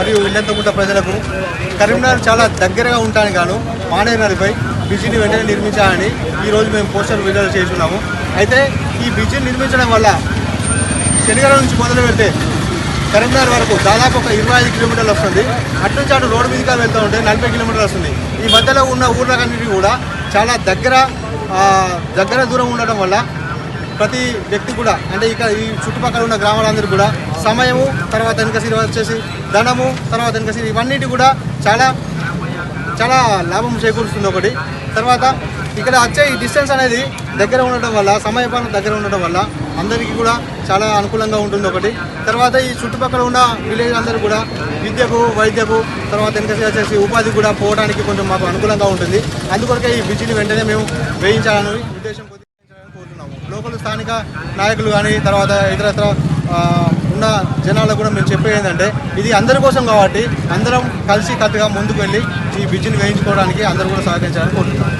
మరియు ఇల్లంతకుంట ప్రజలకు. కరీంనగర్ చాలా దగ్గరగా ఉంటాను గాను మానే నదిపై బ్రిడ్జిని వెంటనే నిర్మించాలని ఈరోజు మేము పోస్టర్ విడుదల చేస్తున్నాము. అయితే ఈ బ్రిడ్జిని నిర్మించడం వల్ల శనిగల నుంచి మొదలు పెడితే కరీంనగర్ వరకు దాదాపు ఒక ఇరవై ఐదు కిలోమీటర్లు వస్తుంది. అటు నుంచి అటు రోడ్డు మీదుగా వెళ్తూ ఉంటే నలభై కిలోమీటర్లు వస్తుంది. ఈ మధ్యలో ఉన్న ఊర్లకన్నిటి కూడా చాలా దగ్గర దగ్గర దూరం ఉండడం వల్ల ప్రతి వ్యక్తి కూడా అంటే ఇక ఈ చుట్టుపక్కల ఉన్న గ్రామాలందరూ కూడా సమయము తర్వాత వెనకసిరి వచ్చేసి ధనము తర్వాత వెనకసిరి ఇవన్నిటి కూడా చాలా చాలా లాభం చేకూరుస్తుంది ఒకటి. తర్వాత ఇక్కడ వచ్చే ఈ డిస్టెన్స్ అనేది దగ్గర ఉండటం వల్ల సమయపాలన దగ్గర ఉండటం వల్ల అందరికీ కూడా చాలా అనుకూలంగా ఉంటుంది ఒకటి. తర్వాత ఈ చుట్టుపక్కల ఉన్న విలేజ్ అందరూ కూడా విద్యకు వైద్యకు తర్వాత వెనకసి వచ్చేసి ఉపాధి కూడా పోవడానికి కొంచెం మాకు అనుకూలంగా ఉంటుంది. అందుకొరకే ఈ బ్రిడ్జిని వెంటనే మేము వేయించాలని ఉద్దేశం కోరుతున్నాము. లోకల్ స్థానిక నాయకులు కానీ తర్వాత ఇతరత్ర ఉన్న జనాలకు కూడా మేము చెప్పేది ఏంటంటే ఇది అందరి కోసం కాబట్టి అందరం కలిసి కట్టుగా ముందుకు వెళ్ళి ఈ బ్రిడ్జిని వేయించుకోవడానికి అందరూ కూడా సహకరించాలని కోరుతున్నాం.